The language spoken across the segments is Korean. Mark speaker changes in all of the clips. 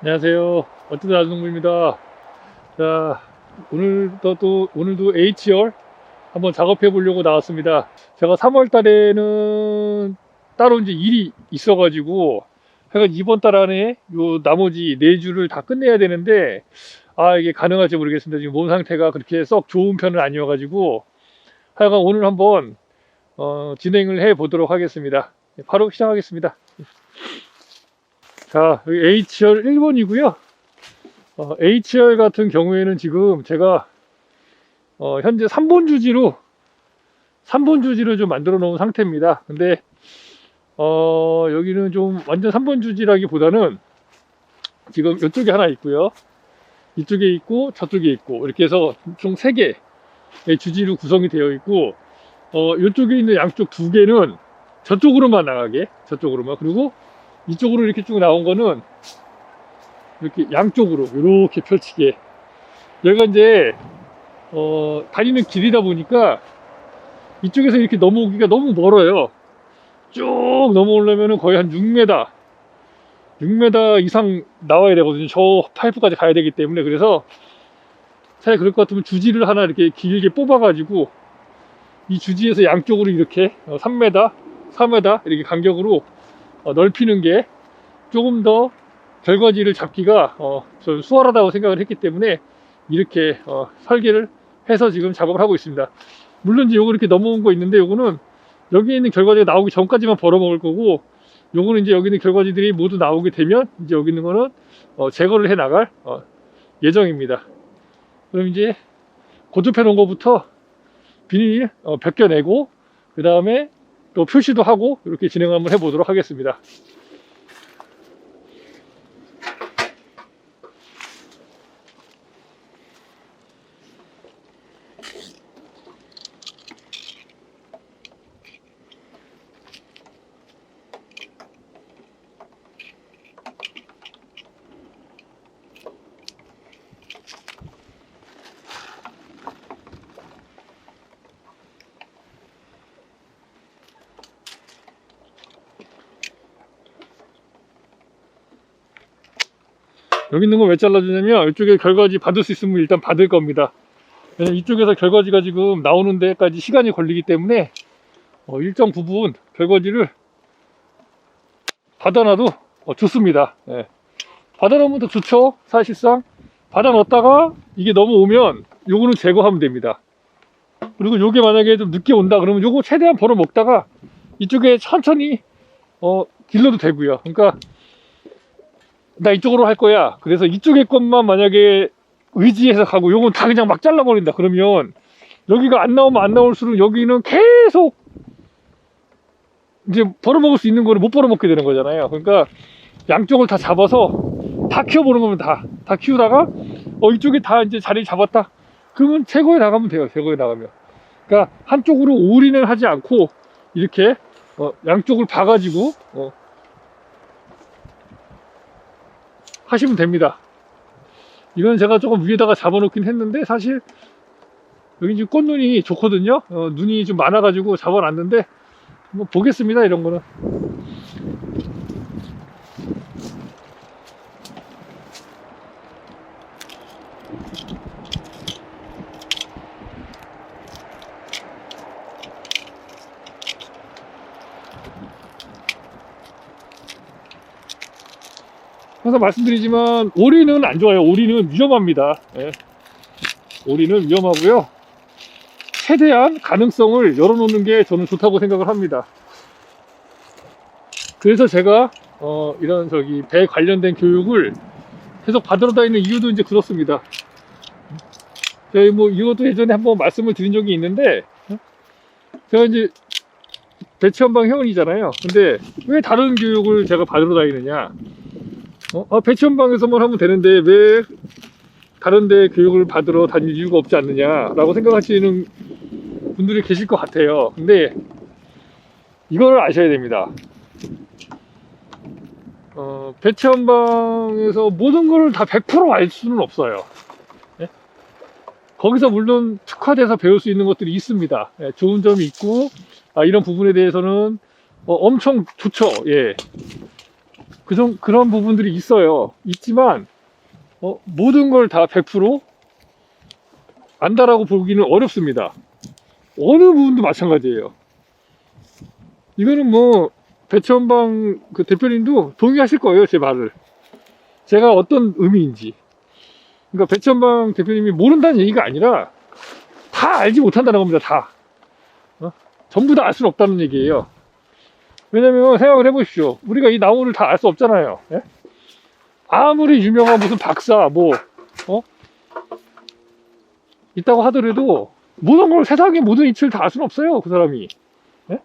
Speaker 1: 안녕하세요. 어쩌다 아동부입니다. 자, 오늘도 또, 오늘도 H열 한번 작업해 보려고 나왔습니다. 제가 3월 달에는 따로 이제 일이 있어가지고, 하여간 이번 달 안에 요 나머지 네 주를 다 끝내야 되는데, 아, 이게 가능할지 모르겠습니다. 지금 몸 상태가 그렇게 썩 좋은 편은 아니어가지고, 하여간 오늘 한번, 어, 진행을 해 보도록 하겠습니다. 바로 시작하겠습니다. 자, 여기 HR 1번이고요. 어, HR 같은 경우에는 지금 제가 어, 현재 3본 주지로 3본 주지를 좀 만들어 놓은 상태입니다. 근데 어, 여기는 좀 완전 3본 주지라기보다는 지금 이쪽에 하나 있고요. 이쪽에 있고 저쪽에 있고 이렇게 해서 총 3개의 주지로 구성이 되어 있고 어, 이쪽에 있는 양쪽 두 개는 저쪽으로만 나가게 저쪽으로만 그리고 이쪽으로 이렇게 쭉 나온 거는 이렇게 양쪽으로 이렇게 펼치게. 여기가 이제 어, 다니는 길이다 보니까 이쪽에서 이렇게 넘어오기가 너무 멀어요. 쭉 넘어오려면 거의 한 6m 6m 이상 나와야 되거든요. 저 파이프까지 가야 되기 때문에. 그래서 차라리 그럴 것 같으면 주지를 하나 이렇게 길게 뽑아 가지고 이 주지에서 양쪽으로 이렇게 3m 4m 이렇게 간격으로 어, 넓히는 게 조금 더 결과지를 잡기가 어, 좀 수월하다고 생각을 했기 때문에 이렇게 어, 설계를 해서 지금 작업을 하고 있습니다. 물론 이제 요거 이렇게 넘어온 거 있는데 요거는 여기 있는 결과지가 나오기 전까지만 벌어먹을 거고 요거는 이제 여기 있는 결과지들이 모두 나오게 되면 이제 여기 있는 거는 어, 제거를 해 나갈 어, 예정입니다. 그럼 이제 고급해 놓은 거부터 비닐 어, 벗겨내고 그 다음에 또 표시도 하고 이렇게 진행 한번 해보도록 하겠습니다. 여기 있는 거 왜 잘라주냐면 이쪽에 결과지 받을 수 있으면 일단 받을 겁니다. 왜냐면 이쪽에서 결과지가 지금 나오는 데까지 시간이 걸리기 때문에 어, 일정 부분 결과지를 받아놔도 어, 좋습니다. 예. 받아놓으면 더 좋죠. 사실상 받아놓다가 이게 넘어오면 요거는 제거하면 됩니다. 그리고 요게 만약에 좀 늦게 온다 그러면 요거 최대한 벌어 먹다가 이쪽에 천천히 어, 길러도 되고요. 그러니까 나 이쪽으로 할 거야. 그래서 이쪽의 것만 만약에 의지해서 가고 요건 다 그냥 막 잘라버린다. 그러면 여기가 안 나오면 안 나올수록 여기는 계속 이제 벌어먹을 수 있는 거를 못 벌어먹게 되는 거잖아요. 그러니까 양쪽을 다 잡아서 다 키워보는 거면 다, 다 키우다가 어, 이쪽에 다 이제 자리 잡았다. 그러면 제거해 나가면 돼요. 제거해 나가면. 그러니까 한쪽으로 올인을 하지 않고 이렇게 어, 양쪽을 봐가지고 어, 하시면 됩니다. 이건 제가 조금 위에다가 잡아놓긴 했는데 사실 여기 지금 꽃눈이 좋거든요. 어, 눈이 좀 많아가지고 잡아놨는데 뭐 보겠습니다. 이런 거는. 항상 말씀드리지만 오리는 안 좋아요. 오리는 위험합니다. 예. 오리는 위험하고요. 최대한 가능성을 열어놓는 게 저는 좋다고 생각을 합니다. 그래서 제가 어, 이런 저기 배 관련된 교육을 계속 받으러 다니는 이유도 이제 그렇습니다. 저희 뭐 이것도 예전에 한번 말씀을 드린 적이 있는데 제가 이제 배치원방 회원이잖아요. 근데 왜 다른 교육을 제가 받으러 다니느냐? 어? 아, 배치원방에서만 하면 되는데 왜 다른데 교육을 받으러 다닐 이유가 없지 않느냐라고 생각하시는 분들이 계실 것 같아요. 근데 이거를 아셔야 됩니다. 어, 배치원방에서 모든 걸다 100%알 수는 없어요. 예? 거기서 물론 특화돼서 배울 수 있는 것들이 있습니다. 예, 좋은 점이 있고 아, 이런 부분에 대해서는 어, 엄청 좋죠. 예. 그 정, 그런 부분들이 있어요. 있지만, 어, 모든 걸 다 100% 안다라고 보기는 어렵습니다. 어느 부분도 마찬가지예요. 이거는 뭐, 배천방 그 대표님도 동의하실 거예요, 제 말을. 제가 어떤 의미인지. 그러니까 배천방 대표님이 모른다는 얘기가 아니라, 다 알지 못한다는 겁니다, 다. 어? 전부 다 알 수는 없다는 얘기예요. 왜냐면 생각을 해보십시오. 우리가 이 나무를 다 알 수 없잖아요. 예? 아무리 유명한 무슨 박사 뭐 어? 있다고 하더라도 모든 걸 세상의 모든 이치를 다 알 수는 없어요. 그 사람이. 예?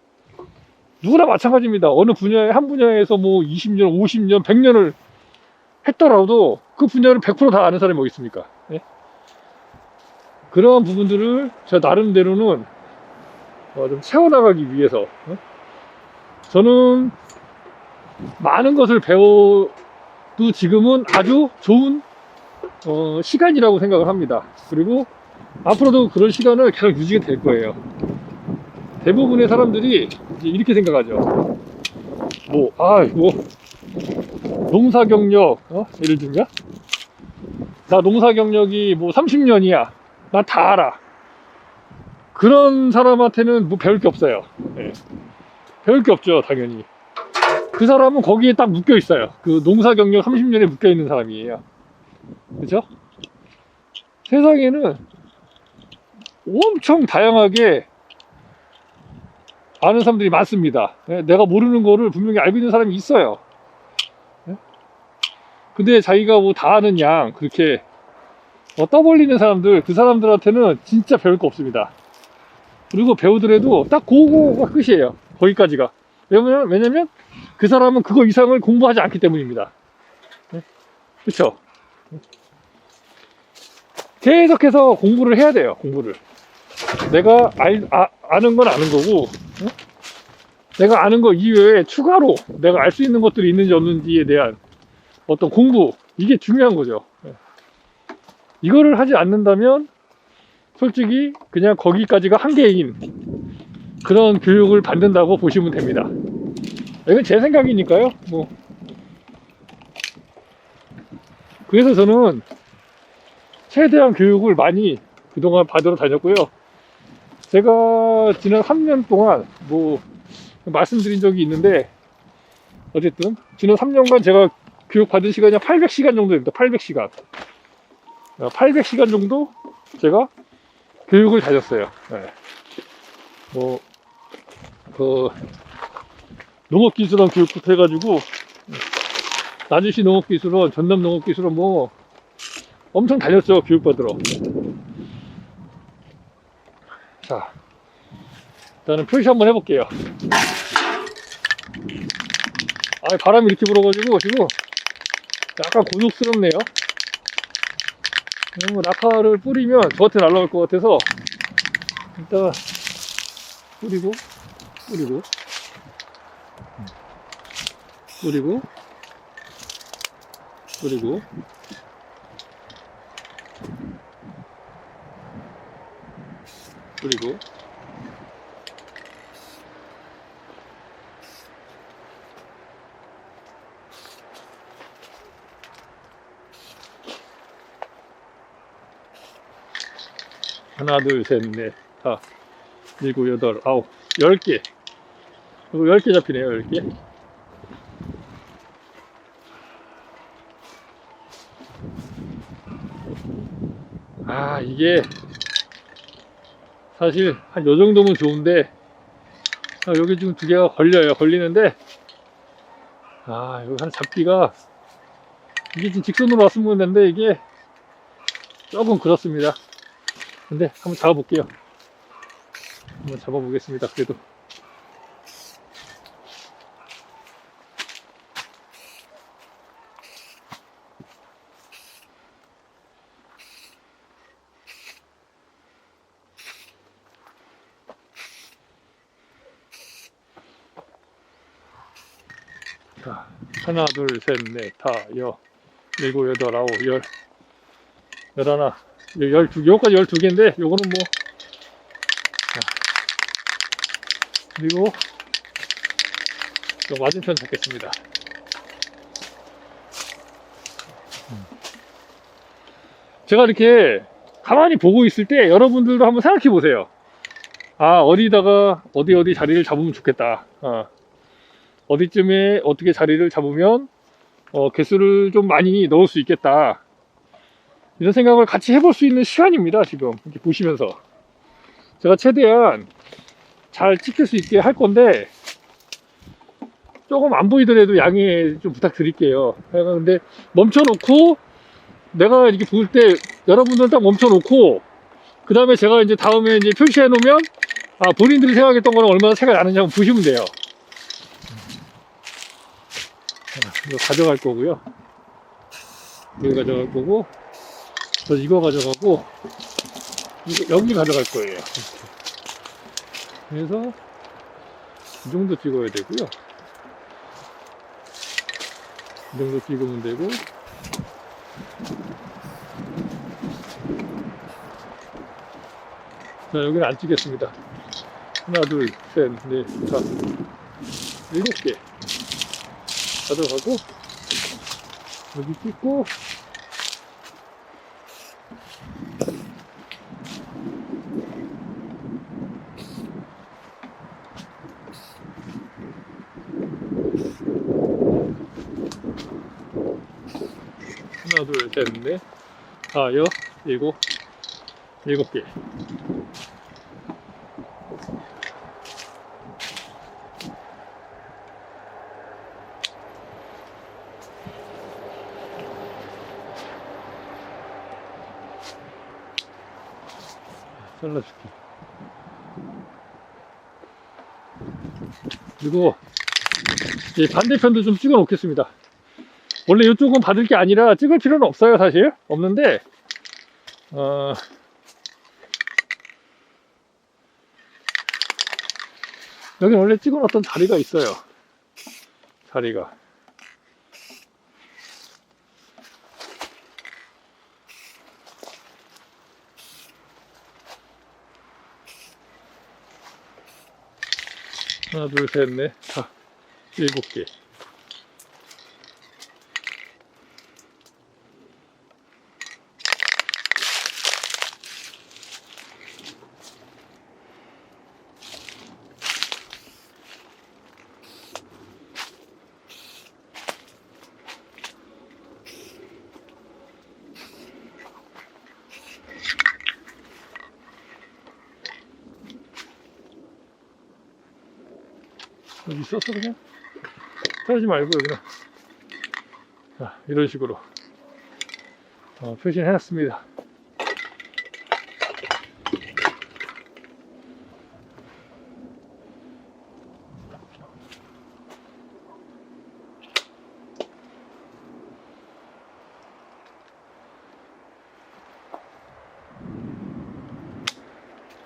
Speaker 1: 누구나 마찬가지입니다. 어느 분야에 한 분야에서 뭐 20년, 50년, 100년을 했더라도 그 분야를 100%다 아는 사람이 뭐 있습니까? 예? 그런 부분들을 제가 나름대로는 어, 좀 채워나가기 위해서 어? 저는 많은 것을 배워도 지금은 아주 좋은 어, 시간이라고 생각을 합니다. 그리고 앞으로도 그런 시간을 계속 유지가 될 거예요. 대부분의 사람들이 이렇게 생각하죠. 뭐, 아, 뭐, 농사 경력, 어? 예를 들면, 나 농사 경력이 뭐 30년이야. 나 다 알아. 그런 사람한테는 뭐 배울 게 없어요. 예. 배울 게 없죠, 당연히. 그 사람은 거기에 딱 묶여 있어요. 그 농사 경력 30년에 묶여 있는 사람이에요. 그죠? 세상에는 엄청 다양하게 아는 사람들이 많습니다. 예, 내가 모르는 거를 분명히 알고 있는 사람이 있어요. 예? 근데 자기가 뭐 다 아는 양, 그렇게 어, 떠벌리는 사람들, 그 사람들한테는 진짜 배울 거 없습니다. 그리고 배우더라도 딱 그거가 끝이에요. 거기까지가. 왜냐면, 왜냐면 그 사람은 그거 이상을 공부하지 않기 때문입니다. 네? 그쵸? 계속해서 공부를 해야 돼요, 공부를. 내가 알, 아, 아는 건 아는 거고, 어? 내가 아는 거 이외에 추가로 내가 알 수 있는 것들이 있는지 없는지에 대한 어떤 공부, 이게 중요한 거죠. 네. 이거를 하지 않는다면, 솔직히 그냥 거기까지가 한계인 그런 교육을 받는다고 보시면 됩니다. 이건 제 생각이니까요. 뭐 그래서 저는 최대한 교육을 많이 그동안 받으러 다녔고요. 제가 지난 3년 동안 뭐 말씀드린 적이 있는데 어쨌든 지난 3년간 제가 교육 받은 시간이 800시간 정도 됩니다. 800시간. 800시간 정도 제가 교육을 다녔어요. 네. 뭐, 그, 농업기술원 교육부터 해가지고, 나주시 농업기술원, 전남 농업기술원 뭐, 엄청 다녔죠, 교육받으러. 자, 일단은 표시 한번 해볼게요. 아, 바람이 이렇게 불어가지고, 지금, 약간 고속스럽네요. 뭐 낙하를 뿌리면 저한테 날아갈 것 같아서 일단 뿌리고 뿌리고. 뿌리고. 뿌리고. 뿌리고. 하나, 둘, 셋, 넷, 다, 일곱, 여덟, 아홉, 열 개. 이거 열개 잡히네요, 열 개. 아, 이게, 사실, 한 요 정도면 좋은데, 아, 여기 지금 두 개가 걸려요. 걸리는데, 아, 여기 하나 잡기가, 이게 지금 직선으로 왔으면 되는데, 이게, 조금 그렇습니다. 근데 한번 잡아볼게요. 한번 잡아보겠습니다. 그래도. 자, 하나, 둘, 셋, 넷, 다, 여, 일곱, 여덟, 아홉, 열, 열하나, 열두, 요까지 열두 개인데, 요거는 뭐, 자, 그리고, 요 맞은편 잡겠습니다. 제가 이렇게 가만히 보고 있을 때 여러분들도 한번 생각해 보세요. 아, 어디다가 어디 어디 자리를 잡으면 좋겠다. 어. 어디쯤에 어떻게 자리를 잡으면 어, 개수를 좀 많이 넣을 수 있겠다. 이런 생각을 같이 해볼 수 있는 시간입니다. 지금 이렇게 보시면서 제가 최대한 잘 찍힐 수 있게 할 건데 조금 안 보이더라도 양해 좀 부탁드릴게요. 근데 멈춰놓고 내가 이렇게 볼때 여러분들 딱 멈춰놓고 그 다음에 제가 이제 다음에 이제 표시해 놓으면 아 본인들이 생각했던 거랑 얼마나 차이가 나는지 한번 보시면 돼요. 자, 이거 가져갈 거고요. 여기 가져갈 거고, 저 이거 가져가고, 이거 여기 가져갈 거예요. 그래서 이 정도 찍어야 되고요. 이 정도 찍으면 되고, 자, 여기는 안 찍겠습니다. 하나, 둘, 셋, 넷, 다섯, 일곱 개. 가져가고, 여기 찍고, 하나, 둘, 셋, 넷, 다, 여, 일곱, 일곱 개. 잘라줄게. 그리고 이 반대편도 좀 찍어 놓겠습니다. 원래 이쪽은 받을 게 아니라 찍을 필요는 없어요, 사실. 없는데, 어, 여기 원래 찍어 놨던 자리가 있어요. 자리가. 하나, 둘, 셋, 넷, 다, 일곱 개. 있었어 그냥? 펴지 말고 여기는 자 이런 식으로. 어, 표시를 해놨습니다.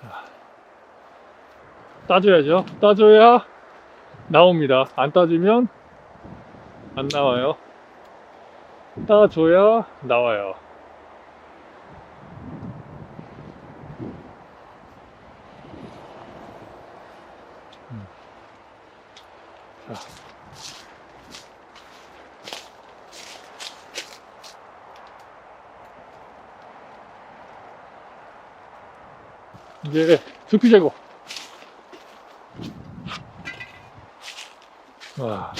Speaker 1: 자, 따줘야죠. 따줘야 나옵니다. 안 따지면 안 나와요. 따줘야 나와요. 음. 자. 이제 두피 제거. 와.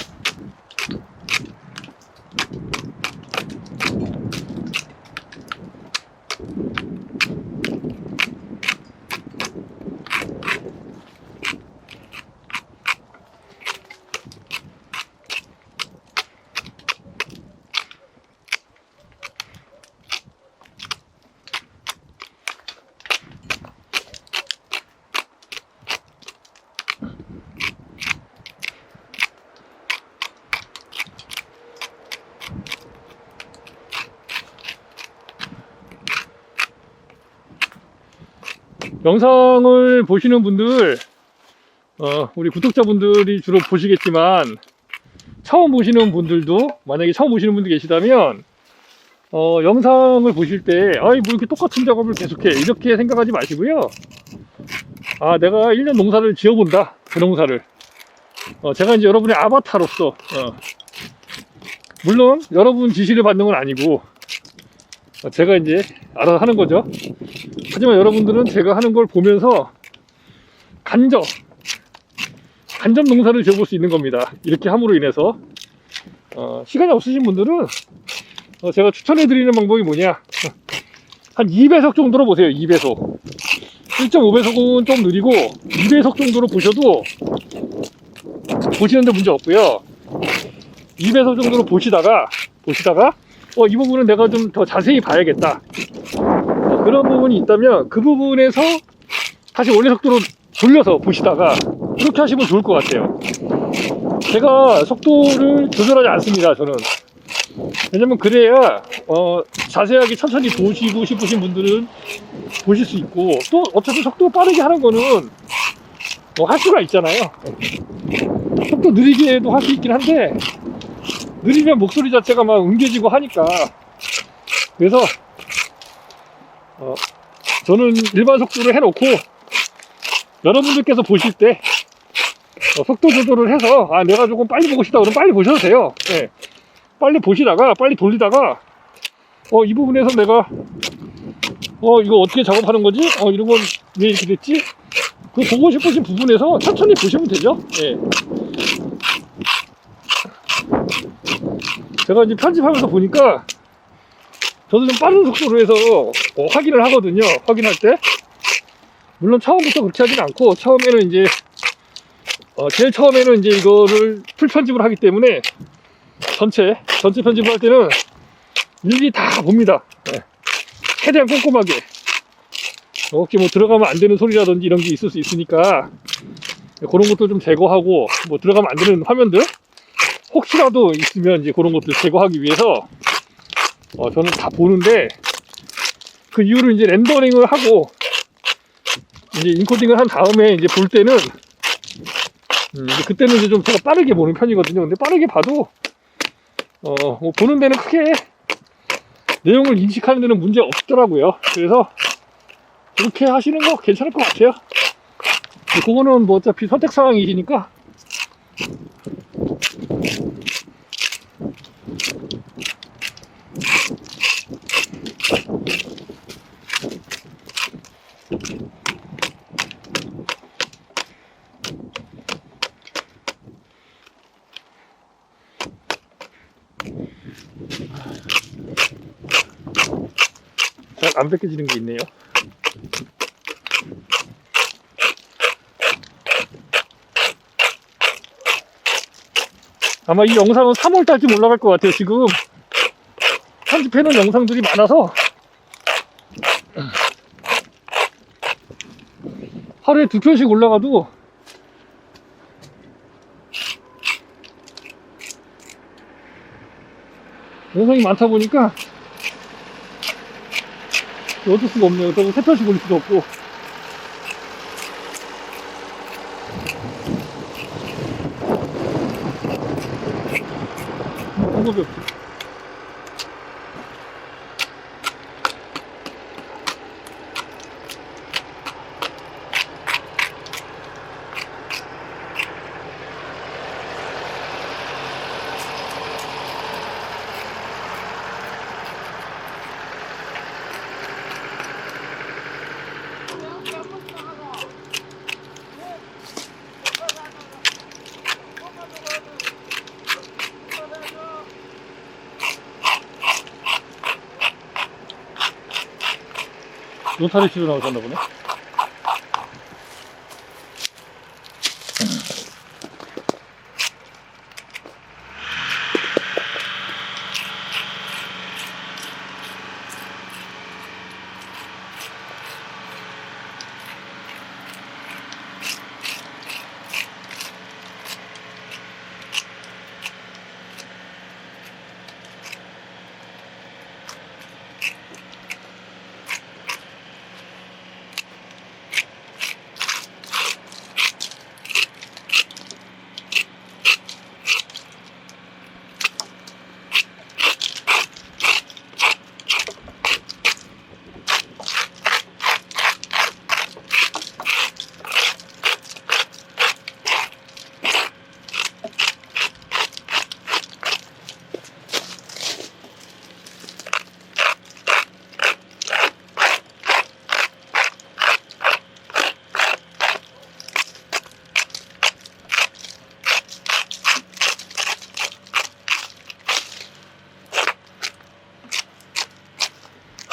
Speaker 1: 영상을 보시는 분들, 어, 우리 구독자분들이 주로 보시겠지만, 처음 보시는 분들도, 만약에 처음 보시는 분들 계시다면, 어, 영상을 보실 때, 아이, 뭐 이렇게 똑같은 작업을 계속해. 이렇게 생각하지 마시고요. 아, 내가 1년 농사를 지어본다. 그 농사를. 어, 제가 이제 여러분의 아바타로서, 어, 물론 여러분 지시를 받는 건 아니고, 어, 제가 이제 알아서 하는 거죠. 하지만 여러분들은 제가 하는 걸 보면서 간접, 간접 농사를 지어볼 수 있는 겁니다. 이렇게 함으로 인해서. 어, 시간이 없으신 분들은 어, 제가 추천해 드리는 방법이 뭐냐. 한 2배속 정도로 보세요. 2배속. 1.5배속은 좀 느리고 2배속 정도로 보셔도 보시는데 문제 없고요. 2배속 정도로 보시다가 보시다가 어, 이 부분은 내가 좀 더 자세히 봐야겠다. 어, 그런 부분이 있다면 그 부분에서 다시 원래 속도로 돌려서 보시다가 그렇게 하시면 좋을 것 같아요. 제가 속도를 조절하지 않습니다. 저는 왜냐면 그래야 어, 자세하게 천천히 보시고 싶으신 분들은 보실 수 있고 또 어차피 속도 빠르게 하는 거는 뭐 할 수가 있잖아요. 속도 느리게도 할 수 있긴 한데 느리면 목소리 자체가 막 웅겨지고 하니까 그래서 어, 저는 일반 속도로 해놓고 여러분들께서 보실 때 어, 속도 조절을 해서 아 내가 조금 빨리 보고 싶다 그러면 빨리 보셔도 돼요. 예. 빨리 보시다가 빨리 돌리다가 어 이 부분에서 내가 어 이거 어떻게 작업하는 거지? 어 이런 건 왜 이렇게 됐지? 그 보고 싶으신 부분에서 천천히 보시면 되죠. 예. 제가 이제 편집하면서 보니까 저도 좀 빠른 속도로 해서 어, 확인을 하거든요. 확인할 때. 물론 처음부터 그렇게 하진 않고 처음에는 이제 어, 제일 처음에는 이제 이거를 풀 편집을 하기 때문에 전체 전체 편집을 할 때는 일일이 다 봅니다. 예. 최대한 꼼꼼하게 혹시 뭐 들어가면 안 되는 소리라든지 이런 게 있을 수 있으니까 그런 것도 좀 제거하고 뭐 들어가면 안 되는 화면들 혹시라도 있으면 이제 그런 것들 제거하기 위해서 어, 저는 다 보는데 그 이후로 이제 렌더링을 하고 이제 인코딩을 한 다음에 이제 볼 때는 음, 이제 그때는 이제 좀 제가 빠르게 보는 편이거든요. 근데 빠르게 봐도 어, 뭐 보는 데는 크게 내용을 인식하는 데는 문제 없더라고요. 그래서 그렇게 하시는 거 괜찮을 것 같아요. 그거는 뭐 어차피 선택 상황이시니까 안 벗겨지는 게 있네요. 아마 이 영상은 3월 달쯤 올라갈 것 같아요. 지금 편집해놓은 영상들이 많아서 하루에 두 편씩 올라가도 영상이 많다 보니까 어쩔 수가 없네요. 저거 세 편씩 올릴 수도 없고. 노타리 치러 나오셨나 보네.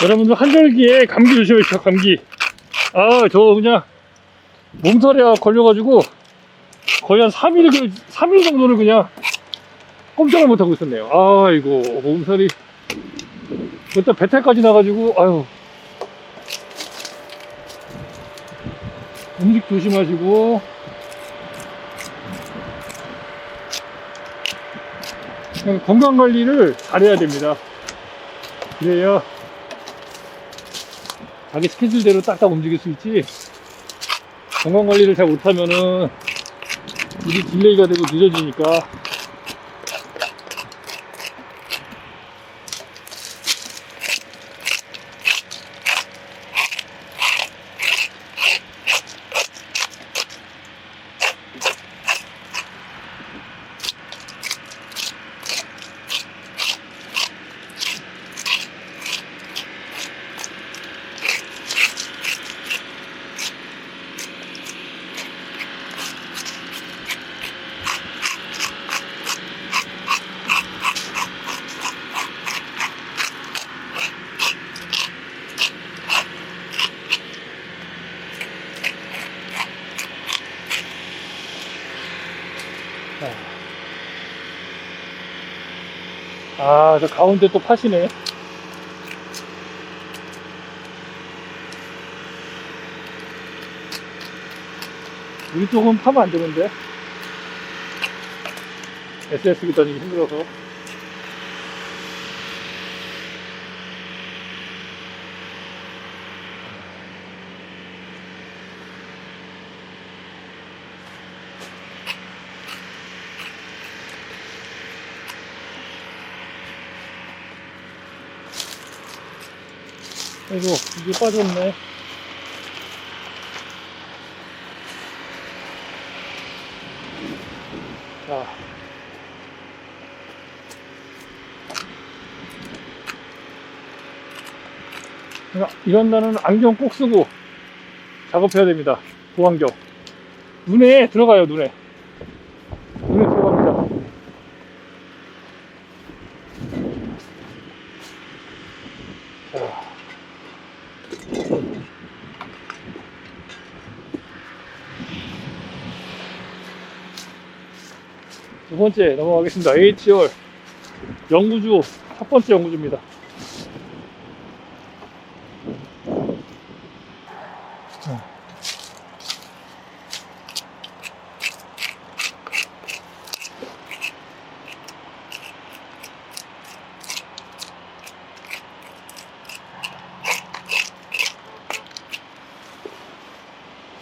Speaker 1: 여러분들 한절기에 감기 조심하십시오, 감기. 아, 저 그냥 몸살에 걸려가지고 거의 한 3일, 그- 3일 정도를 그냥 꼼짝을 못하고 있었네요. 아이고, 몸살이. 일단 배탈까지 나가지고, 아유. 음식 조심하시고. 그냥 건강 관리를 잘해야 됩니다. 그래야 자기 스케줄대로 딱딱 움직일 수 있지. 건강 관리를 잘 못하면은 일이 딜레이가 되고 늦어지니까. 아, 저 가운데 또 파시네. 우리 쪽은 파면 안 되는데. SS기 다니기 힘들어서. 아이고, 이게 빠졌네. 자. 이런 날은 안경 꼭 쓰고 작업해야 됩니다. 보안경. 눈에 들어가요. 눈에 들어갑니다. 자. 두 번째 넘어가겠습니다. HR 연구주 첫 번째 연구주입니다.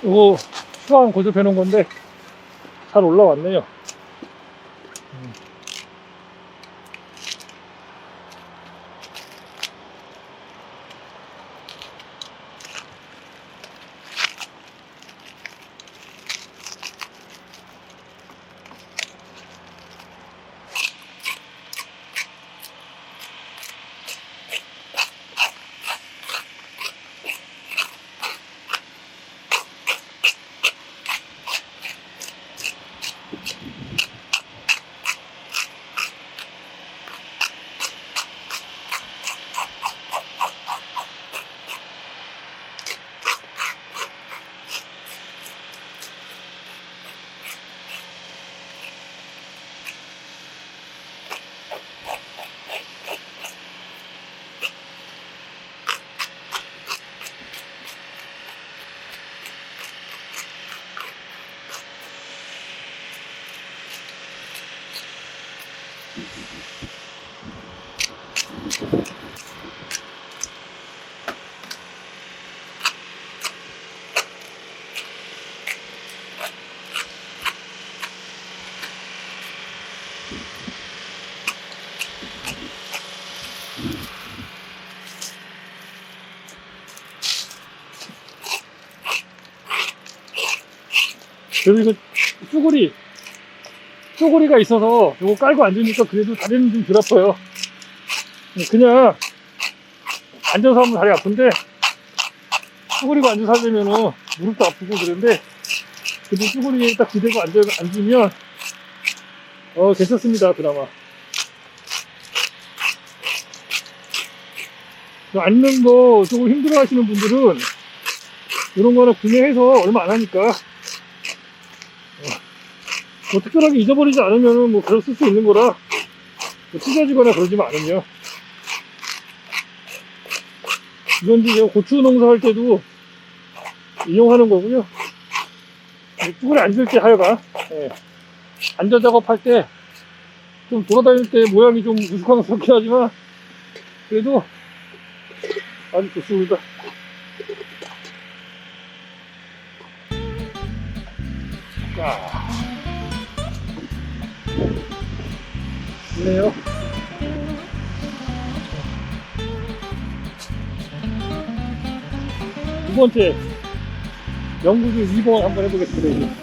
Speaker 1: 이거 수강 고집해 놓은 건데 잘 올라왔네요. 이거 쭈구리 쭈구리가 있어서 이거 깔고 앉으니까 그래도 다리는 좀 덜 아파요. 그냥 앉아서 하면 다리 아픈데 쭈구리가 앉아서 하려면은 무릎도 아프고 그런데 그래도 쭈구리에 딱 기대고 앉아, 앉으면 어 괜찮습니다 그나마. 그 앉는 거 조금 힘들어 하시는 분들은 이런 거는 구매해서 얼마 안 하니까 어, 뭐 특별하게 잊어버리지 않으면은 뭐 그럴 쓸수 있는 거라 뭐 찢어지거나 그러지만 않으면 이건 이제 고추 농사할 때도 이용하는 거고요 쭈그려 앉을 때 하여가 예. 앉아 작업할 때 좀 돌아다닐 때 모양이 좀 우스꽝스럽긴 하지만 그래도 아주 좋습니다. 자, 좋네요. 두 번째, 영구주 2번 한번 해보겠습니다.